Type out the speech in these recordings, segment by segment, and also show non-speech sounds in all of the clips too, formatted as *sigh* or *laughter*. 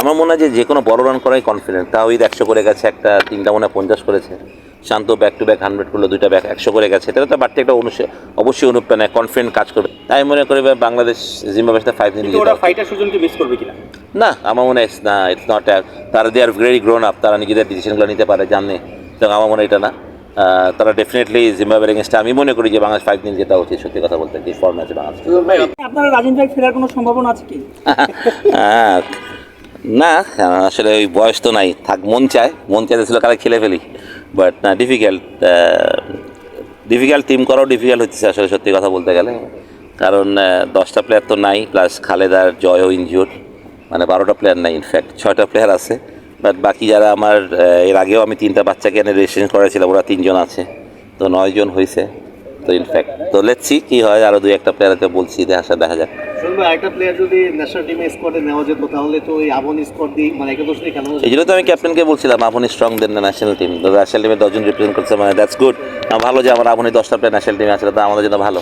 আমার মনে হয় যে যে কোনো বড় রান করাই কনফিডেন্ট তাও ঈদ একশো করে গেছে একটা তিনটা মনে হয় পঞ্চাশ করেছে। Shanto back to back hundred করল দুইটা ব্যাক একশো করে গেছে। তাহলে তো বাড়তি একটা অনুষ্ঠ অবশ্যই অনুপ্রেরণা কনফিডেন্ট কাজ করবে। তাই মনে করি বাংলাদেশ জিম্বাবের সাথে ফাইভ মিস করবে কিনা? না আমার মনে হয় না ইটস নট তারা they are very grown up তারা নিজেদের ডিসিশনগুলো নিতে পারে জানে। তো আমার মনে হয় এটা না। তারা ডেফিনেটলি জিম্বাবের এগেনস্টে আমি মনে করি যে বাংলাদেশ ফাইভ দিন যেটা উচিত সত্যি কথা বলতে। যে ফর্ম আছে বাংলাদেশ। আপনারা রাজীব ভাই ফেরার কোনো সম্ভাবনা আছে কি? আহ, *laughs* না আসলে ওই বয়স তো নাই। থাক, মন চায়, মন চাইতে ছিল কারা খেলে ফেলি। বাট না ডিফিকাল্ট ডিফিকাল্ট টিম করাও ডিফিকাল্ট হচ্ছে আসলে সত্যি কথা বলতে গেলে। কারণ দশটা প্লেয়ার তো নাই প্লাস খালেদার জয় জয়ও ইনজিওর মানে বারোটা প্লেয়ার নাই ইনফ্যাক্ট ছয়টা প্লেয়ার আছে। বাট বাকি যারা আমার এর আগেও আমি তিনটা বাচ্চাকে এনে রেজিস্ট্রেশন করেছিলাম, ওরা তিনজন আছে। তো নয়জন হয়েছে তো ইনফ্যাক্ট তো লেটসি কী হয় আরও দুই একটা প্লেয়ারকে বলছি, দেখা দেখা যাক। একটা প্লেয়ার যদি ন্যাশনাল টিমে স্কোয়াডে নেওয়া যেত তাহলে তো ওই আবন স্কোয়াড দিয়ে মানে একাদশ দিয়ে খেলানো এই জন্য তো আমি ক্যাপ্টেনকে বলছিলাম আপনি স্ট্রং দেন না ন্যাশনাল টিম ন্যাশনাল টিমে দশজন রিপ্রেজেন্ট করছে মানে দ্যাটস গুড ভালো যে আমার আপনি দশটা প্লেয়ার ন্যাশনাল টিমে আছে তো আমাদের জন্য ভালো।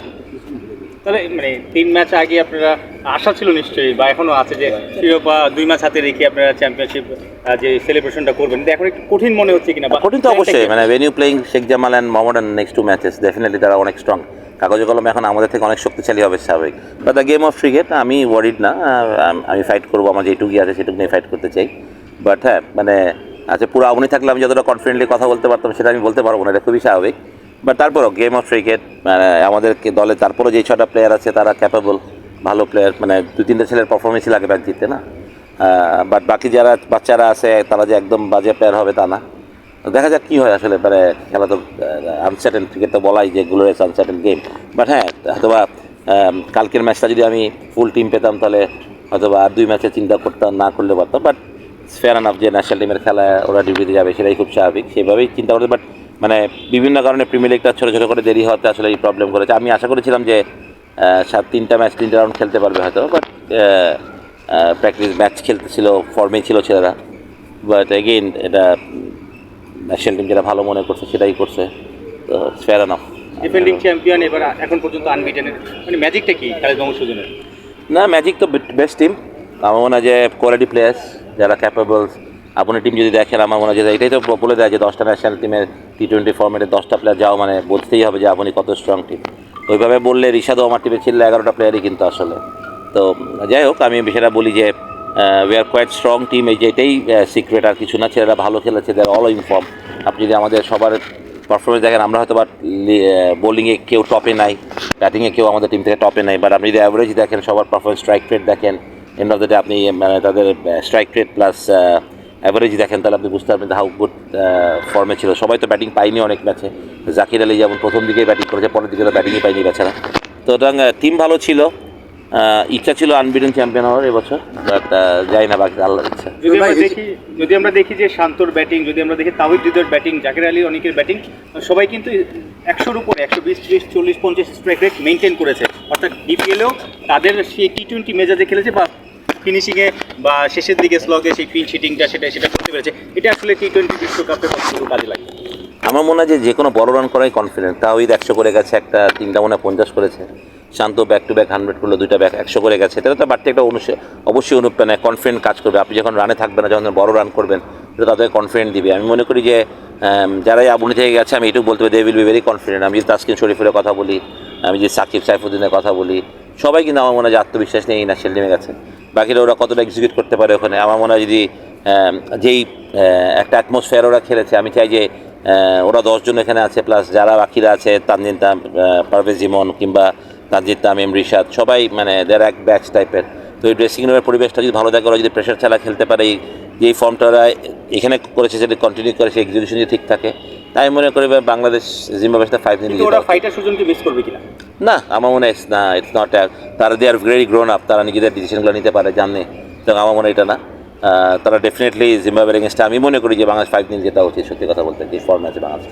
তাহলে মানে তিন ম্যাচ আগে আপনারা আশা ছিল নিশ্চয়ই বা এখনও আছে যে শিরোপা দুই ম্যাচ হাতে রেখে আপনারা চ্যাম্পিয়নশিপ যে সেলিব্রেশনটা করবেন। কিন্তু এখন একটু কঠিন মনে হচ্ছে কিনা বা কঠিন তো অবশ্যই মানে venue playing Sheikh Jamal and Mohammedan next two matches definitely তারা অনেক স্ট্রং কাগজে কলম এখন আমাদের থেকে অনেক শক্তিশালী হবে, স্বাভাবিক। But the game of cricket আমি ওয়ারিড না আমি ফাইট করব, আমার যেটুকুই আছে সেটুকু নিয়ে ফাইট করতে চাই। বাট হ্যাঁ মানে আচ্ছা পুরো আগুনি থাকলে আমি যতটা কনফিডেন্টলি কথা বলতে পারতাম, সেটা আমি বলতে পারব না, এটা খুবই স্বাভাবিক। বাট তারপরও গেম অফ ক্রিকেট মানে আমাদের দলে, তারপরও যে ছটা প্লেয়ার আছে, তারা ক্যাপেবল ভালো প্লেয়ার মানে দু তিনটা ছেলের পারফরমেন্সই লাগে ব্যাক জিততে না। বাট বাকি যারা বাচ্চারা আছে, তারা যে একদম বাজে প্লেয়ার হবে তা না। দেখা যাক কী হয় আসলে মানে খেলা তো আনসার্টেন ক্রিকেট তো বলাই যে গ্লোরিয়াস আনসার্টেন গেম বাট হ্যাঁ হয়তোবা কালকের ম্যাচটা যদি আমি ফুল টিম পেতাম, তাহলে হয়তোবা আর দুই ম্যাচে চিন্তা করতাম, না করলে পারতাম বাট ফেয়ার আনাফ যে ন্যাশনাল টিমের খেলা ওরা ডিউটিতে যাবে, সেটাই খুব স্বাভাবিক, সেভাবেই চিন্তা করতে বাট মানে বিভিন্ন কারণে প্রিমিয়ার লিগটা ছোটো ছোটো করে দেরি হওয়াতে আসলে এই প্রবলেম করেছে। আমি আশা করেছিলাম যে সাত, তিনটা ম্যাচ তিনটা রাউন্ড খেলতে পারবে হয়তো বাট প্র্যাকটিস ম্যাচ খেলতেছিল ফর্মেই ছিল ছেলেরা। বাট এগেইন এটা ন্যাশনাল টিম যেটা ভালো মনে করছে সেটাই করছে। তো ফেয়ার আনাফ ডিফেন্ডিং চ্যাম্পিয়ন এবার এখন পর্যন্ত আনবিটেনের মানে ম্যাজিকটা কি মাহমুদ সুজনের না ম্যাজিক তো বেস্ট টিম আমার মনে হয় যে কোয়ালিটি প্লেয়ার্স যারা ক্যাপেবল আপনি টিম যদি দেখেন আমার মনে হয় যে এটাই তো বলে দেয় যে দশটা ন্যাশনাল টিমের টি টোয়েন্টি ফর্মেটে দশটা প্লেয়ার যাও মানে বলতেই হবে যে আপনি কত স্ট্রং টিম ওইভাবে বললে রিশাদও আমার টিমে ছিল এগারোটা প্লেয়ারই কিন্তু আসলে। তো যাই হোক আমি বিষয়টা বলি যে we are quite strong team এই যে এটাই সিক্রেট আর কিছু না, ছেলেরা ভালো খেলেছে দেয় অল ইনফর্ম আপনি যদি আমাদের সবার পারফরমেন্স দেখেন, আমরা হয়তো বা বোলিংয়ে কেউ টপে নাই ব্যাটিংয়ে কেউ আমাদের টিম থেকে টপে নাই বাট আপনি যদি অ্যাভারেজ দেখেন, সবার পারফরমেন্স স্ট্রাইক রেট দেখেন এন্ড অফ দ্য ডে আপনি মানে তাদের স্ট্রাইক রেট প্লাস অ্যাভারেজ দেখেন, তাহলে আপনি বুঝতে পারবেন হাউ গুড ফর্মে ছিল। সবাই তো ব্যাটিং পাইনি অনেক ম্যাচে। জাকির আলী যেমন প্রথম দিকেই ব্যাটিং করেছে, পরের দিকে তো ব্যাটিংই পাইনি বেচারা তো সুতরাং টিম ভালো ছিল। ইচ্ছা ছিল আনবিডেন চ্যাম্পিয়ন হওয়ার এবছর বাট যাই না বাকি আল্লাহর ইচ্ছা। যদি আমরা দেখি যদি আমরা দেখি যে শান্তর ব্যাটিং যদি আমরা দেখি তাহিদ হৃদয়ের ব্যাটিং জাকির আলী অনেকের ব্যাটিং সবাই কিন্তু একশোর উপরে একশো বিশ ত্রিশ চল্লিশ পঞ্চাশ স্ট্রাইক রেট মেনটেন করেছে। অর্থাৎ বিপিএলেও তাদের সেই টি টোয়েন্টি মেজাজে খেলেছে বা ফিনিশিংয়ে বা শেষের দিকে স্লগে সেই ক্লিন শিটিংটা সেটা সেটা করতে পেরেছে। এটা আসলে টি টোয়েন্টি বিশ্বকাপে কতটুকু কাজে লাগে? আমার মনে হয় যে যে কোনো বড় রান করাই কনফিডেন্ট তাও ঈদ একশো করে গেছে একটা তিনটা মনে হয় পঞ্চাশ করেছে। Shanto back to back hundred করল, দুইটা ব্যাক একশো করে গেছে। তাহলে তো বাড়তি একটা অনুষ্ঠ অবশ্যই অনুপ্রেরণা কনফিডেন্ট কাজ করবে। আপনি যখন রানে থাকবেন না, যখন বড় রান করবেন, এটা তাদের কনফিডেন্ট দিবে। আমি মনে করি যে যারাই আবুনি থেকে গেছে, আমি এটুকু বলতে পারি they will be very confident আমি যদি তাসকিন শরীফের কথা বলি, আমি যদি সাকিব সাইফুদ্দিনের কথা বলি, সবাই কিন্তু আমার মনে হয় যে আত্মবিশ্বাস নিয়ে এই ন্যাশনাল টিমে গেছে। বাকিরা ওরা কতটা এক্সিকিউট করতে পারে ওখানে? আমার মনে হয় যদি যেই একটা অ্যাটমসফিয়ার ওরা খেলেছে, আমি চাই যে ওরা দশজন এখানে আছে প্লাস যারা বাকিরা আছে, তানজিন পারভেজ জিমন কিংবা তানজিদ তামিম রিশাদ সবাই মানে দেড় এক ব্যাচ টাইপের তো এই ড্রেসিং রুমের পরিবেশটা যদি ভালো থাকে ওরা যদি প্রেশার খেলা খেলতে পারে এই যেই ফর্মটা ওরা এখানে করেছে সেটা কন্টিনিউ করে সেই এক্সিকিউশন যদি ঠিক থাকে তাই মনে করি বা বাংলাদেশ জিম্বাবের সাথে ফাইভ দিন কিন্তু ওরা ফাইটার সুজনকে মিস করবে কিনা? না আমার মনে হয় না ইটস নট তারা they are very grown up তারা নিজেদের ডিসিশনগুলো নিতে পারে জানে। তো আমার মনে হয় এটা না। তারা ডেফিনেটলি জিম্বাবের এগেনস্টে আমি মনে করি যে বাংলাদেশ ফাইভ দিন যেটা উচিত সত্যি কথা বলতে যে ফর্ম আছে বাংলাদেশ।